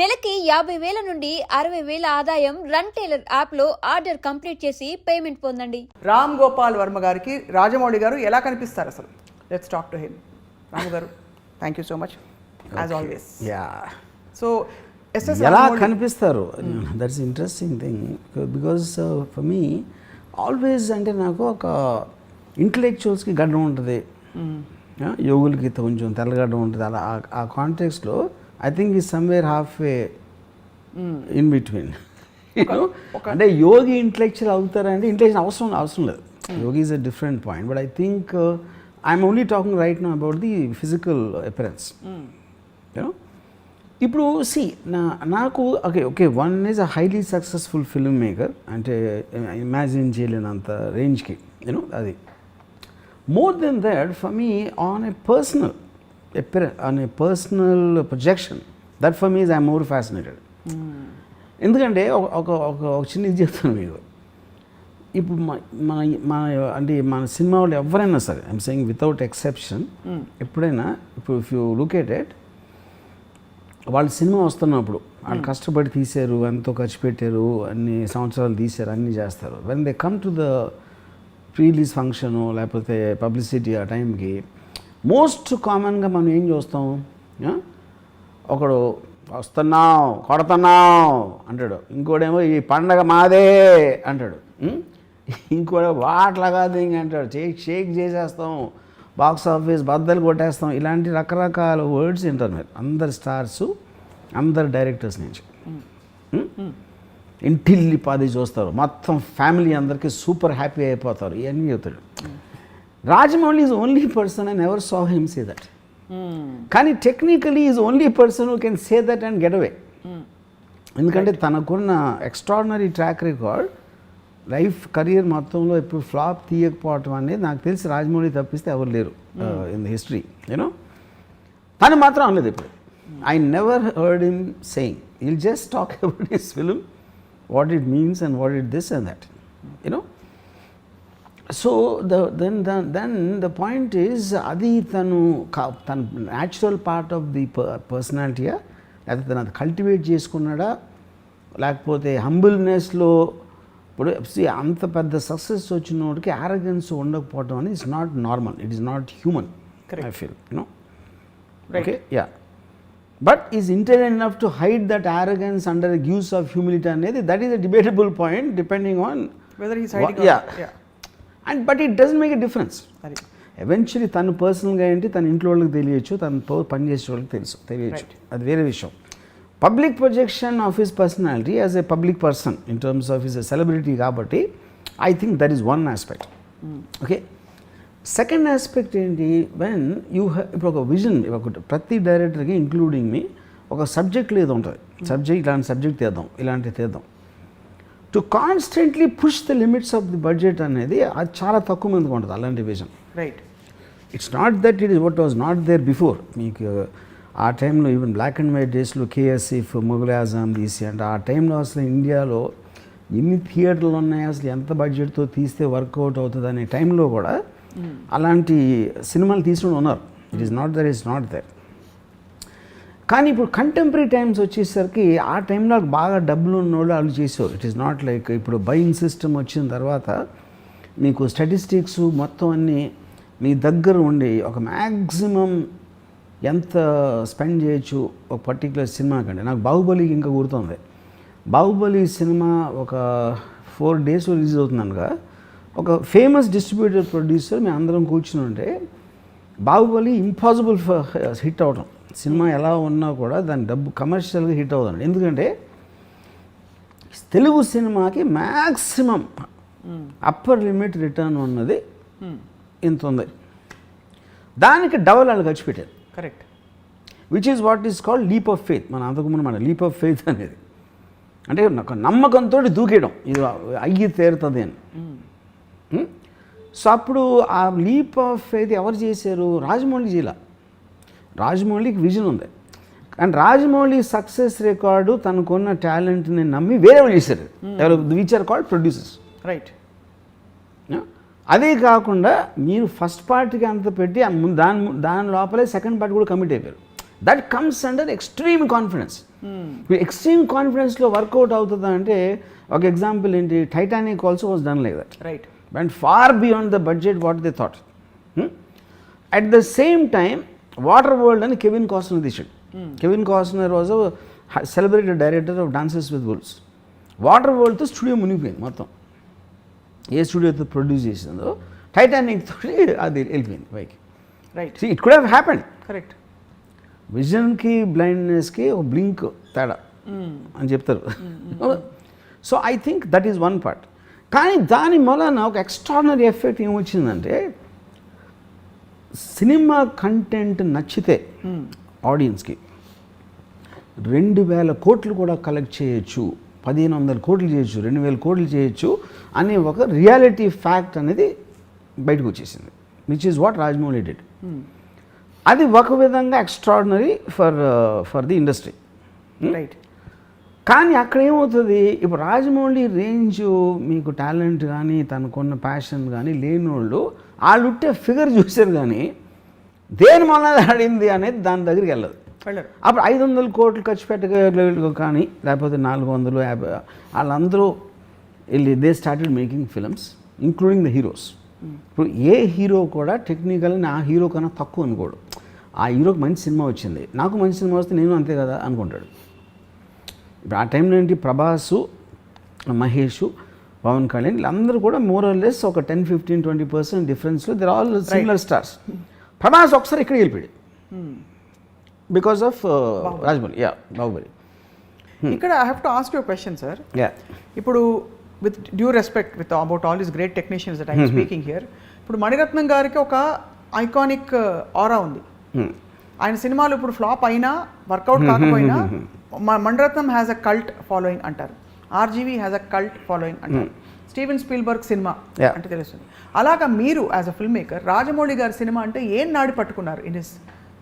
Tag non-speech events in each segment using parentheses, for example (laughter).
నెలకి యాభై వేల నుండి అరవై వేల ఆదాయం రన్ టైలర్ యాప్లో ఆర్డర్ కంప్లీట్ చేసి పేమెంట్ పొందండి. రామ్ గోపాల్ వర్మ గారికి రాజమౌళి గారు ఎలా కనిపిస్తారు అసలు? Let's talk to him Ramu garu thank you so much as always ya so ఎలా కనిపిస్తారు? That's interesting thing because for me always అంటే నాకు ఒక ఇంటలెక్చువల్స్కి గడ్డం ఉంటుంది. ఆ, యోగులకి కొంచెం తెల్లగడ్డం ఉంటుంది. అలా ఆ- ఆ కాంటెక్స్లో ఐ థింక్ ఈ somewhere half way in between అంటే యోగి ఇంటలెక్చువల్ అవుతారంటే ఇంటలెక్చువల్ అవసరం అవసరం లేదు. యోగి is a different point but I think I'm only talking right no about the physical appearance you know ఇప్పుడు సి నా నాకు okay okay one is a highly successful filmmaker అంటే imagine చేయలేనంత రేంజ్కి యూనో అది. More then that for me on a personal on a personal projection that for me is I more fascinated ఎందుకంటే ఒక ఒక చిన్న ఇది చెప్తాను మీకు. ఇప్పుడు మన మన అంటే మన సినిమా వాళ్ళు ఎవరైనా సరే ఐమ్ సెయింగ్ వితౌట్ ఎక్సెప్షన్ ఎప్పుడైనా ఇప్పుడు if you look at it వాళ్ళు సినిమా వస్తున్నప్పుడు వాళ్ళు కష్టపడి తీశారు ఎంతో ఖర్చు పెట్టారు అన్ని సంవత్సరాలు తీశారు అన్నీ చేస్తారు. When they come to the release function లేకపోతే పబ్లిసిటీ ఆ టైంకి మోస్ట్ కామన్గా మనం ఏం చూస్తాం? ఒకడు వస్తున్నావు కొడుతున్నావు అంటాడు. ఇంకోడేమో ఈ పండగ మాదే అంటాడు. ఉం? ఇంకోటి వాట్లా కాదు ఇంక అంటాడు. షేక్ షేక్ చేసేస్తాం బాక్స్ ఆఫీస్ బద్దలు కొట్టేస్తాం. ఇలాంటి రకరకాల వర్డ్స్ వింటారు మీరు అందరు స్టార్స్ అందరు డైరెక్టర్స్ నుంచి. ఇంటిల్లి పాది చూస్తారు. మొత్తం ఫ్యామిలీ అందరికీ సూపర్ హ్యాపీ అయిపోతారు. ఇవన్నీ చెబుతాడు Rajamouli is only person and ever saw him say that కానీ technically is only person who can say that and get away ఎందుకంటే తనకున్న extraordinary track record life career మొత్తంలో ఎప్పుడు ఫ్లాప్ తీయకపోవటం అనేది నాకు తెలిసి రాజమౌళి తప్పిస్తే ఎవరు లేరు ఇన్ ద హిస్టరీ యూనో తను మాత్రం అనలేదు ఇప్పుడు I never heard in saying will just talk about his film what it means and what it this and that you know so the then then the point is అది తను తన natural part of the పర్సనాలిటీయా లేకపోతే తను అది cultivate చేసుకున్నాడా? లేకపోతే హంబుల్నెస్లో ఇప్పుడు అంత పెద్ద సక్సెస్ వచ్చిన వాడికి ఆరగెన్స్ ఉండకపోవడం అనేది it's not normal it is not human I feel you know okay ya but is intelligent enough to hide that arrogance under guise of humility అనేది that is a debatable point depending on whether ya and but it doesn't make a difference eventually తను పర్సనల్గా ఏంటి తన ఇంట్లో వాళ్ళకి తెలియచ్చు తనతో పని చేసే వాళ్ళకి తెలుసు తెలియచ్చు. అది వేరే విషయం. Public projection of his personality as a public person in terms of his celebrity కాబట్టి I think that is one aspect okay second aspect ఏంటి వెన్ యూ ఇప్పుడు ఒక విజన్ ప్రతి డైరెక్టర్కి ఇంక్లూడింగ్ మీ ఒక సబ్జెక్ట్ ఏదో ఉంటుంది. సబ్జెక్ట్ ఇలాంటి సబ్జెక్ట్ తీద్దాం ఇలాంటివి తీద్దాం. To constantly push the limits of the budget అనేది అది చాలా తక్కువ మందికి ఉంటుంది అలాంటి vision right it's not that it is what was not there before మీకు ఆ టైంలో ఈవెన్ బ్లాక్ అండ్ వైట్ డేస్లో కేఎస్ఎఫ్ మొఘల్ ఆజాం తీసి అంటే ఆ టైంలో అసలు ఇండియాలో ఎన్ని థియేటర్లు ఉన్నాయి అసలు ఎంత బడ్జెట్తో తీస్తే వర్కౌట్ అవుతుంది అనే టైంలో కూడా అలాంటి సినిమాలు తీసుకుని ఉన్నారు. It is not there is not there కానీ ఇప్పుడు కంటెంపరీ టైమ్స్ వచ్చేసరికి ఆ టైంలో బాగా డబ్బులు ఉన్నోళ్ళు వాళ్ళు చేసేవారు. ఇట్ ఈస్ నాట్ లైక్ ఇప్పుడు బయింగ్ సిస్టమ్ వచ్చిన తర్వాత మీకు స్టాటిస్టిక్స్ మొత్తం అన్నీ మీ దగ్గర ఉండి ఒక మ్యాక్సిమం ఎంత స్పెండ్ చేయొచ్చు ఒక పర్టికులర్ సినిమా కంటే. నాకు బాహుబలి ఇంకా గుర్తుంది. బాహుబలి సినిమా ఒక ఫోర్ డేస్ రిలీజ్ అవుతుందనగా ఒక ఫేమస్ డిస్ట్రిబ్యూటర్ ప్రొడ్యూసర్ మేము అందరం కూర్చుని ఉంటే బాహుబలి ఇంపాసిబుల్ హిట్ అవడం సినిమా ఎలా ఉన్నా కూడా దాని డబ్బు కమర్షియల్గా హిట్ అవుతుంది ఎందుకంటే తెలుగు సినిమాకి మ్యాక్సిమం అప్పర్ లిమిట్ రిటర్న్ ఉన్నది ఇంత ఉంది. దానికి డబల్ వాళ్ళు ఖర్చు పెట్టారు correct which is what is called leap of faith మన అంతకుముందు మన లీప్ ఆఫ్ ఫెయిత్ అనేది. అంటే ఒక నమ్మకంతో దూకేయడం. ఇది అయ్యి తీరుతుంది అని. Hmm? సో అప్పుడు ఆ లీప్ ఆఫ్ ఫెయిత్ ఎవరు చేశారు? రాజమౌళి జీలా రాజమౌళికి విజన్ ఉంది. అండ్ రాజమౌళి సక్సెస్ రికార్డు తనకున్న టాలెంట్ని నమ్మి వేరే వాళ్ళు చేశారు. ఎవరు? Which are called producers right అదే కాకుండా మీరు ఫస్ట్ పార్ట్కి అంత పెట్టి దాని దాని లోపలే సెకండ్ పార్ట్ కూడా కమిట్ అయిపోయారు. That comes under extreme confidence extreme కాన్ఫిడెన్స్లో work out అవుతుందా అంటే ఒక ఎగ్జాంపుల్ ఏంటి? Titanic also was done like that right went far beyond the budget what they thought. Hmm? At the same time, Waterworld and Kevin Costner తీసాడు Kevin Costner was celebrated director of Dances with Wolves Water వరల్డ్తో studio మునిగిపోయింది మొత్తం. ఏ స్టూడియోతో produce చేసిందో Titanic తోటి అది వెళ్ళిపోయింది పైకి. Right it could have happened correct విజన్కి బ్లైండ్నెస్కి ఒక బ్లింక్ తేడా అని చెప్తారు. So I think that is one part కానీ దాని వలన ఒక ఎక్స్ట్రాడినరీ ఎఫెక్ట్ ఏమొచ్చిందంటే సినిమా కంటెంట్ నచ్చితే ఆడియన్స్కి రెండు వేల కోట్లు కూడా కలెక్ట్ చేయొచ్చు పదిహేను వందల కోట్లు చేయొచ్చు రెండు వేల కోట్లు చేయొచ్చు అనే ఒక రియాలిటీ ఫ్యాక్ట్ అనేది బయటకు వచ్చేసింది which is what Rajamouli did అది ఒక విధంగా extraordinary for for the industry right కానీ అక్కడ ఏమవుతుంది? ఇప్పుడు రాజమౌళి రేంజ్ మీకు టాలెంట్ కానీ తనకున్న ప్యాషన్ కానీ లేని వాళ్ళు వాళ్ళు ఉంటే ఫిగర్ చూశారు కానీ దేని వల్ల ఆడింది అనేది దాని దగ్గరికి వెళ్ళదు. అప్పుడు ఐదు వందల కోట్లు ఖర్చు పెట్టగలిగే కానీ లేకపోతే నాలుగు వందలు యాభై వాళ్ళందరూ వెళ్ళి they started making films including the heroes ఇప్పుడు ఏ హీరో కూడా టెక్నికల్ నా హీరో కన్నా తక్కువ అనుకోడు. ఆ హీరోకి మంచి సినిమా వచ్చింది. నాకు మంచి సినిమా వస్తే నేను అంతే కదా అనుకుంటాడు. ఇప్పుడు ఆ టైంలో ఏంటి ప్రభాసు మహేష్ పవన్ కళ్యాణ్ వీళ్ళందరూ కూడా మోర్ ఆర్ లెస్ ఒక ten fifteen twenty percent డిఫరెన్స్లో they're all similar stars Prabhas ఒకసారి ఇక్కడ వెళ్ళిపోయాడు. Because of Rajamouli. Ya Baahubali. ఇక్కడ I have to ask you question sir ya ఇప్పుడు with due respect with about all these great technicians that I'm speaking here ఇప్పుడు మణిరత్నం గారికి ఒక iconic ఆరా ఉంది. ఆయన సినిమాలు ఇప్పుడు ఫ్లాప్ అయినా వర్కౌట్ కాకపోయినా Mani Ratnam has a cult following అంటారు. RGV has a cult following అంటారు. స్టీవెన్ స్పీల్బర్గ్ సినిమా Yeah. అంటే తెలుస్తుంది. అలాగా మీరు as a film maker Rajamouli గారి సినిమా అంటే ఏం నాడి పట్టుకున్నారు in his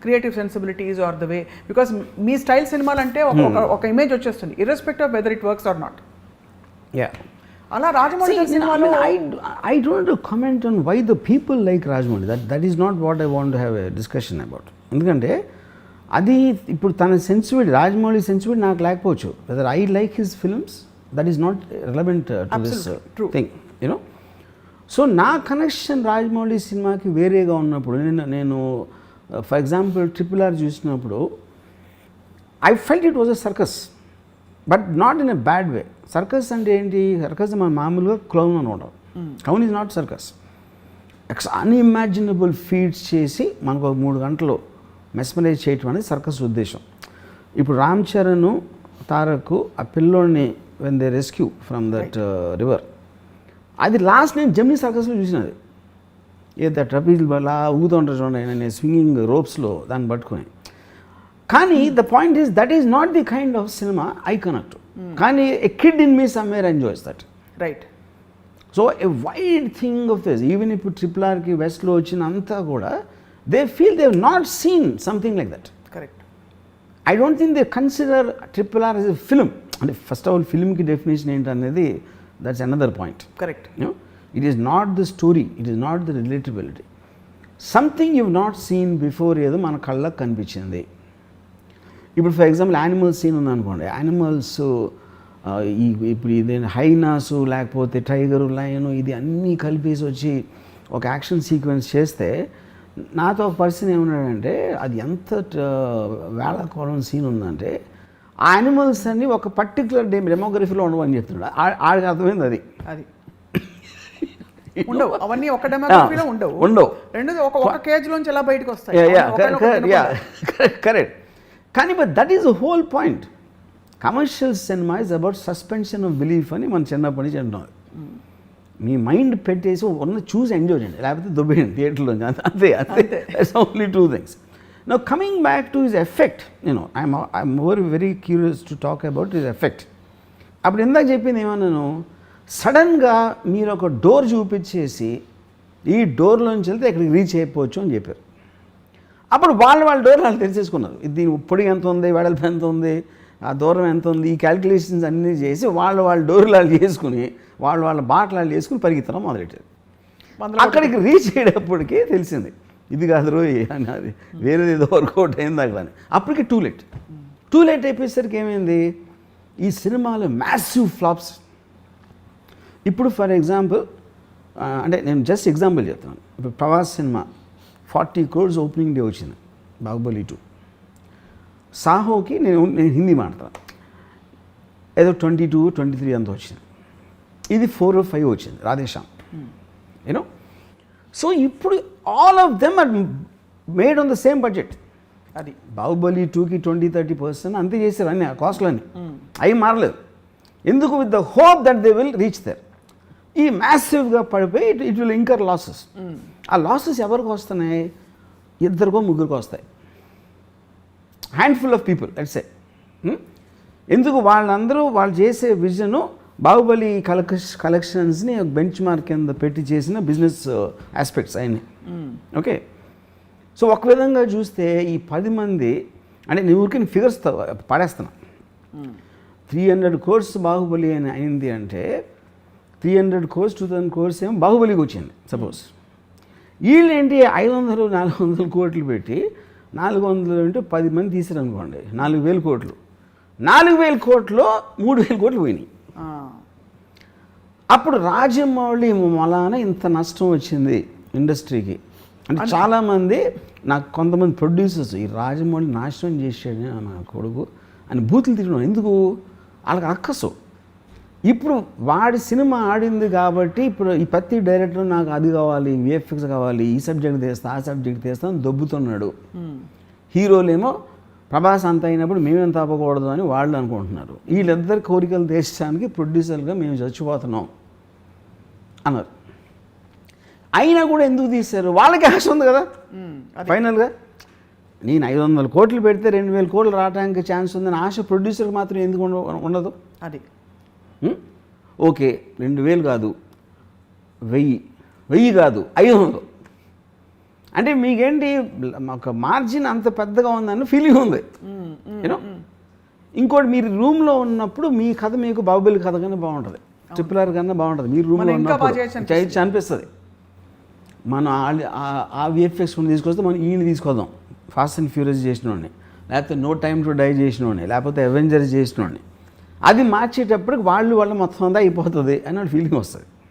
creative sensibilities are the way because me style సినిమాలు అంటే ఒక- ఇమేజ్ వచ్చేస్తుంది irrespective of whether it works or not yeah అలా రాజమౌళి See, గారి I, సినిమాలో mean, I, I don't want to comment on why the people like Rajmouli. That, that is not what I want to have a discussion about. ఎందుకంటే అది ఇప్పుడు తన sensibility Rajamouli sensibility నాకు లేకపోవచ్చు. Whether I like his films that is not relevant to this. Thing you know so నా connection Rajamouli సినిమాకి వేరేగా ఉన్నప్పుడు నేను నేను ఫర్ ఎగ్జాంపుల్ ట్రిపుల్ ఆర్ చూసినప్పుడు I felt it was a circus but not in a bad way circus అంటే ఏంటి? Circus మన మామూలుగా క్లౌన్ అనమాట. Clown is not circus ex unimaginable feats చేసి మనకు ఒక మూడు గంటలు మెస్మరైజ్ చేయటం అనేది సర్కస్ ఉద్దేశం. ఇప్పుడు రామ్ చరణ్ తారకు ఆ పిల్లోడిని when they rescue from that river అది లాస్ట్ నేను జమ్నీ సర్కస్లో చూసినది. ఏదో ట్రపీజ్ అలా ఊగుతూ ఉంటారు చూడండి నేను స్వింగింగ్ రోప్స్లో దాన్ని పట్టుకొని. కానీ the point is that is not the kind of cinema I connect కానీ a kid in me somewhere enjoys that right so a wide thing of this even ఇప్పుడు ట్రిపుల్ ఆర్కి వెస్ట్లో వచ్చిన అంతా కూడా they feel they not seen something like that correct I don't think they consider triple R as a film అంటే first of all ఫిల్మ్కి definition ఏంటనేది that's another point correct it is not the story, it is not the relatability. Something you not seen before ఏదో మన కళ్ళకు కనిపించింది. ఇప్పుడు for example animals scene ఉందనుకోండి. Animals ఈ ఇప్పుడు ఇది హైనాసు లేకపోతే టైగరు లయన్ ఇది అన్నీ కలిపేసి వచ్చి ఒక యాక్షన్ సీక్వెన్స్ చేస్తే నాతో ఒక పర్సన్ ఏమన్నాడంటే అది ఎంత వేళకోవడం సీన్ ఉందంటే ఆ యానిమల్స్ అన్ని ఒక పర్టికులర్ డే డెమోగ్రఫీలో ఉండవని చెప్తున్నాడు. ఆ- ఆడికి అర్థమైంది అది. అది. (laughs) ఉండవు. అవన్నీ ఒక డెమోగ్రఫీలో ఉండవు. ఉండవు. రెండోది ఒక ఒక కేజ్ లోంచి ఎలా బయటకు వస్తాయి (laughs) correct. కానీ but that is the whole point commercial cinema is about suspension of belief అని మనం చిన్నప్పటి నుంచి అంటున్నాం. మీ మైండ్ పెట్టేసి ఉన్న చూసి ఎంజాయ్ చేయండి. లేకపోతే దుబ్బేయండి. థియేటర్లో అంతే అంతే. Only two things no coming back to his effect నేను I'm I'm more very curious to talk about his effect అప్పుడు ఇందాక చెప్పింది ఏమన్నాను? సడన్గా మీరు ఒక డోర్ చూపించేసి ఈ డోర్లోంచి వెళ్తే ఇక్కడికి రీచ్ అయిపోవచ్చు అని చెప్పారు. అప్పుడు వాళ్ళ వాళ్ళ డోర్ వాళ్ళు తెలిసేసుకున్నారు ఇది దీని పొడి ఎంత ఉంది? వెడల్పు ఎంత ఉంది? ఆ దూరం ఎంత ఉంది? ఈ క్యాలిక్యులేషన్స్ అన్నీ చేసి వాళ్ళ వాళ్ళ డోర్లు వాళ్ళు చేసుకుని వాళ్ళ వాళ్ళ బాటలు వాళ్ళు చేసుకుని పరిగెత్తడం మొదలెట్టారు. అక్కడికి రీచ్ అయ్యేటప్పటికి తెలిసింది. ఇది కాదు రోయ్ అని అది వేరేది ఏదో వర్కౌట్ అయింది అక్కడ అప్పటికి టూ లేట్ టూ లేట్ అయిపోయేసరికి ఏమైంది? ఈ సినిమాలు మ్యాసివ్ ఫ్లాప్స్ ఇప్పుడు ఫర్ ఎగ్జాంపుల్ అంటే నేను జస్ట్ ఎగ్జాంపుల్ చెప్తాను. ఇప్పుడు Prabhas cinema forty crores opening day వచ్చింది బాహుబలి టూ సాహోకి నేను నేను హిందీ మాడతాను ఏదో ట్వంటీ టూ ట్వంటీ త్రీ అంత వచ్చింది. ఇది ఫోర్ ఫైవ్ వచ్చింది రాధేశ్యామ్. యూనో సో ఇప్పుడు all of them are made on the same budget అది. బాహుబలి టూకి ట్వంటీ థర్టీ పర్సెంట్ అంతే చేశారు అన్ని ఆ కాస్ట్లన్నీ అవి మారలేదు. ఎందుకు? With the hope that they will reach their ఈ మ్యాసివ్గా పడిపోయి it it will incur losses ఆ లాసెస్ ఎవరికి వస్తున్నాయి? ఇద్దరికో ముగ్గురికో వస్తాయి. Handful of people Hmm? ఎందుకు? వాళ్ళందరూ వాళ్ళు చేసే విజను బాహుబలి కలెక్ష కలెక్షన్స్ని బెంచ్ మార్క్ కింద పెట్టి చేసిన బిజినెస్ ఆస్పెక్ట్స్ అయినాయి. ఓకే సో ఒక విధంగా చూస్తే ఈ పది మంది అంటే నీ ఊరికి ఫిగర్స్ పడేస్తున్నా. త్రీ హండ్రెడ్ కోర్స్ బాహుబలి అని అయింది అంటే three hundred crores two thousand crores ఏమో బాహుబలికి వచ్చింది సపోజ్ వీళ్ళు ఏంటి ఐదు వందలు నాలుగు వందల కోట్లు పెట్టి నాలుగు వందలు అంటే పది మంది తీసారు అనుకోండి నాలుగు వేల కోట్లు. నాలుగు వేల కోట్లు మూడు వేల కోట్లు పోయినాయి. అప్పుడు రాజమౌళి మలాన ఇంత నష్టం వచ్చింది. ఇండస్ట్రీకి. అంటే చాలామంది నాకు కొంతమంది ప్రొడ్యూసర్స్ ఈ రాజమౌళి నాశనం చేశాడు నా కొడుకు అని బూతులు తిరిగినాం ఎందుకు? వాళ్ళకి అక్కసు. ఇప్పుడు వాడి సినిమా ఆడింది కాబట్టి ఇప్పుడు ఈ ప్రతి డైరెక్టర్ నాకు అది కావాలి విఎఫ్ఎక్స్ కావాలి ఈ సబ్జెక్ట్ తీస్తా ఆ సబ్జెక్ట్ తీస్తా అని దొబ్బుతున్నాడు. హీరోలేమో ప్రభాస్ అంత అయినప్పుడు మేమేం తప్పకూడదు అని వాళ్ళు అనుకుంటున్నారు. వీళ్ళిద్దరి కోరికలు తీర్చడానికి ప్రొడ్యూసర్గా మేము చచ్చిపోతున్నాం అన్నారు. అయినా కూడా ఎందుకు తీశారు? వాళ్ళకి ఆశ ఉంది కదా. ఫైనల్గా నేను ఐదు వందల కోట్లు పెడితే రెండు వేల కోట్లు రావడానికి ఛాన్స్ ఉందని ఆశ ప్రొడ్యూసర్కి మాత్రం ఎందుకు ఉండ- ఉండదు? అది? ఓకే రెండు వేలు కాదు. వెయ్యి. వెయ్యి కాదు. ఐదు వందలు. అంటే మీకేంటి ఒక మార్జిన్ అంత పెద్దగా ఉందని ఫీలింగ్ ఉంది. యూనో ఇంకోటి మీరు రూమ్లో ఉన్నప్పుడు మీ కథ మీకు బాహుబలి కథ కన్నా బాగుంటుంది. ట్రిపుల్ ఆర్ కన్నా బాగుంటుంది. మీరు రూమ్లో ఉన్నప్పుడు అనిపిస్తుంది. మనం ఆ- ఆ- విఎఫ్ఎక్స్ విఎఫ్ఎక్స్ తీసుకొస్తే మనం ఈయన తీసుకొద్దాం. ఫాస్ట్ అండ్ ఫ్యూరియస్ చేసినోడిని. లేకపోతే నో టైమ్ టు డై చేసినోడిని. లేకపోతే అవెంజర్స్ చేసినోడిని. అది మార్చేటప్పటికి వాళ్ళు వాళ్ళు మొత్తం అంతా అయిపోతుంది అని ఫీలింగ్ వస్తుంది.